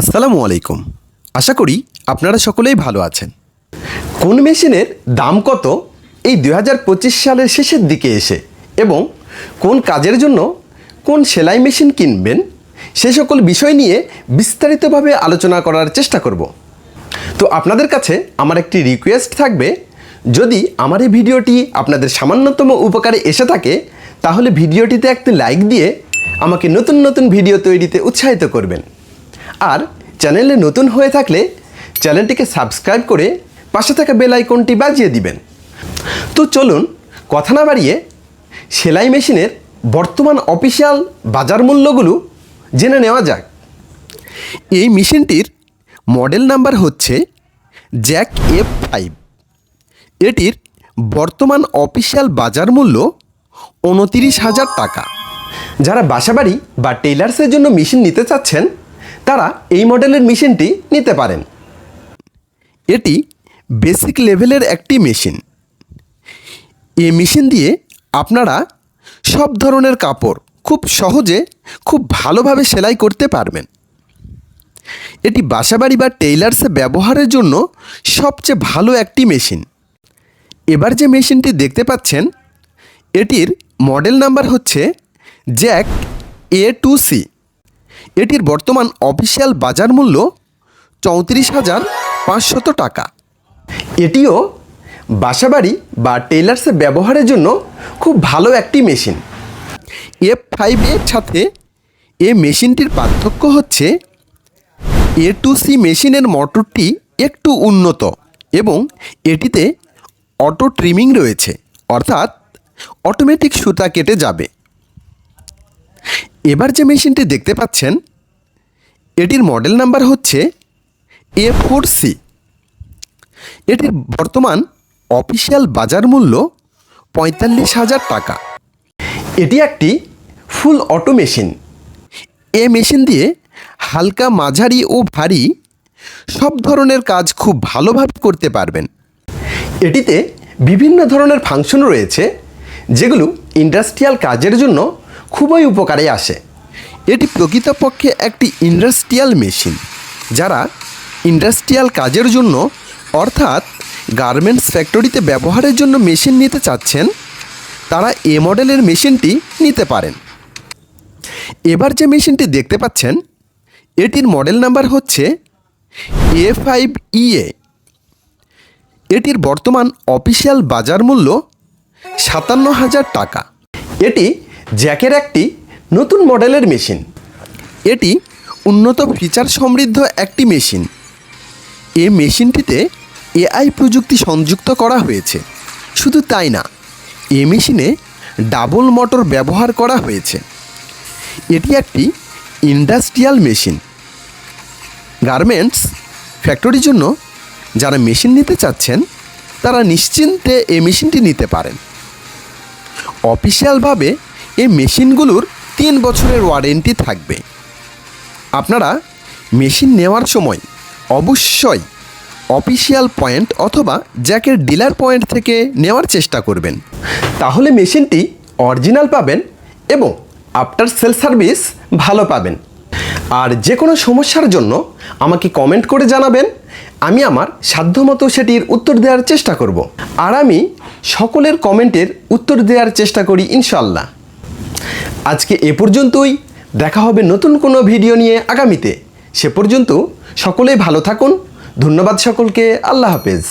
আসসালামু আলাইকুম। আশা করি আপনারা সকলেই ভালো আছেন। কোন মেশিনের দাম কত এই দু হাজার পঁচিশ সালের শেষের দিকে এসে এবং কোন কাজের জন্য কোন সেলাই মেশিন কিনবেন সে সকল বিষয় নিয়ে বিস্তারিতভাবে আলোচনা করার চেষ্টা করব। তো আপনাদের কাছে আমার একটি রিকোয়েস্ট থাকবে, যদি আমার এই ভিডিওটি আপনাদের সামান্যতম উপকারে এসে থাকে, তাহলে ভিডিওটিতে একটি লাইক দিয়ে আমাকে নতুন নতুন ভিডিও তৈরিতে উৎসাহিত করবেন। আর চ্যানেলে নতুন হয়ে থাকলে চ্যানেলটিকে সাবস্ক্রাইব করে পাশে থাকা বেল আইকনটি বাজিয়ে দিবেন। তো চলুন কথা না বাড়িয়ে সেলাই মেশিনের বর্তমান অফিসিয়াল বাজার মূল্যগুলো জেনে নেওয়া যাক। এই মেশিনটির মডেল নাম্বার হচ্ছে জ্যাক এফ ফাইভ। এটির বর্তমান অফিসিয়াল বাজার মূল্য উনতিরিশ হাজার টাকা। যারা বাসাবাড়ি বা টেইলার্সের জন্য মেশিন নিতে চাচ্ছেন তারা এই মডেলের মেশিনটি নিতে পারেন। এটি বেসিক লেভেলের একটি মেশিন। এই মেশিন দিয়ে আপনারা সব ধরনের কাপড় খুব সহজে, খুব ভালোভাবে সেলাই করতে পারবেন। এটি বাসাবাড়ি বা টেইলার্সে ব্যবহারের জন্য সবচেয়ে ভালো একটি মেশিন। এবার যে মেশিনটি দেখতে পাচ্ছেন, এটির মডেল নাম্বার হচ্ছে জ্যাক এ টু সি। এটির বর্তমান অফিসিয়াল বাজার মূল্য চৌত্রিশ হাজার পাঁচশত টাকা। এটিও বাসাবাড়ি বা টেইলার্সে ব্যবহারের জন্য খুব ভালো একটি মেশিন। এফ ফাইভ এর সাথে এ মেশিনটির পার্থক্য হচ্ছে, এ টু সি মেশিনের মোটরটি একটু উন্নত এবং এটিতে অটো ট্রিমিং রয়েছে, অর্থাৎ অটোমেটিক সুতা কেটে যাবে। এবার যে মেশিনটি দেখতে পাচ্ছেন, এটির মডেল নাম্বার হচ্ছে এ ফোর সি এটির বর্তমান অফিসিয়াল বাজার মূল্য পঁয়তাল্লিশ হাজার টাকা। এটি একটি ফুল অটো মেশিন। এ মেশিন দিয়ে হালকা, মাঝারি ও ভারী সব ধরনের কাজ খুব ভালোভাবে করতে পারবেন। এটিতে বিভিন্ন ধরনের ফাংশন রয়েছে, যেগুলো ইন্ডাস্ট্রিয়াল কাজের জন্য খুবই উপকারে আসে। এটি প্রকৃতপক্ষে একটি ইন্ডাস্ট্রিয়াল মেশিন, যারা ইন্ডাস্ট্রিয়াল কাজের জন্য, অর্থাৎ গার্মেন্টস ফ্যাক্টরিতে ব্যবহারের জন্য মেশিন নিতে চাচ্ছেন, তারা এ মডেলের মেশিনটি নিতে পারেন। এবার যে মেশিনটি দেখতে পাচ্ছেন, এটির মডেল নাম্বার হচ্ছে এ ফাইভ ইএ এটির বর্তমান অফিসিয়াল বাজার মূল্য সাতান্ন হাজার টাকা। এটি জ্যাকের একটি নতুন মডেলের মেশিন। এটি উন্নত ফিচার সমৃদ্ধ একটি মেশিন। এ মেশিনটিতে এআই প্রযুক্তি সংযুক্ত করা হয়েছে। শুধু তাই না, এ মেশিনে ডাবল মোটর ব্যবহার করা হয়েছে। এটি একটি ইন্ডাস্ট্রিয়াল মেশিন। গার্মেন্টস ফ্যাক্টরির জন্য যারা মেশিন নিতে চাচ্ছেন, তারা নিশ্চিন্তে এই মেশিনটি নিতে পারেন। অফিসিয়ালভাবে এই মেশিনগুলোর তিন বছরের ওয়ারেন্টি থাকবে। আপনারা মেশিন নেওয়ার সময় অবশ্যই অফিসিয়াল পয়েন্ট অথবা জ্যাকের ডিলার পয়েন্ট থেকে নেওয়ার চেষ্টা করবেন। তাহলে মেশিনটি অরিজিনাল পাবেন এবং আফটার সেল সার্ভিস ভালো পাবেন। আর যে কোনো সমস্যার জন্য আমাকে কমেন্ট করে জানাবেন, আমি আমার সাধ্যমতো সেটির উত্তর দেওয়ার চেষ্টা করব। আর আমি সকলের কমেন্টের উত্তর দেওয়ার চেষ্টা করি ইনশাল্লাহ আজকে এ পর্যন্তই। দেখা হবে নতুন কোনো ভিডিও নিয়ে আগামীতে। সে পর্যন্ত সকলেই ভালো থাকুন। ধন্যবাদ সকলকে। আল্লাহ হাফেজ।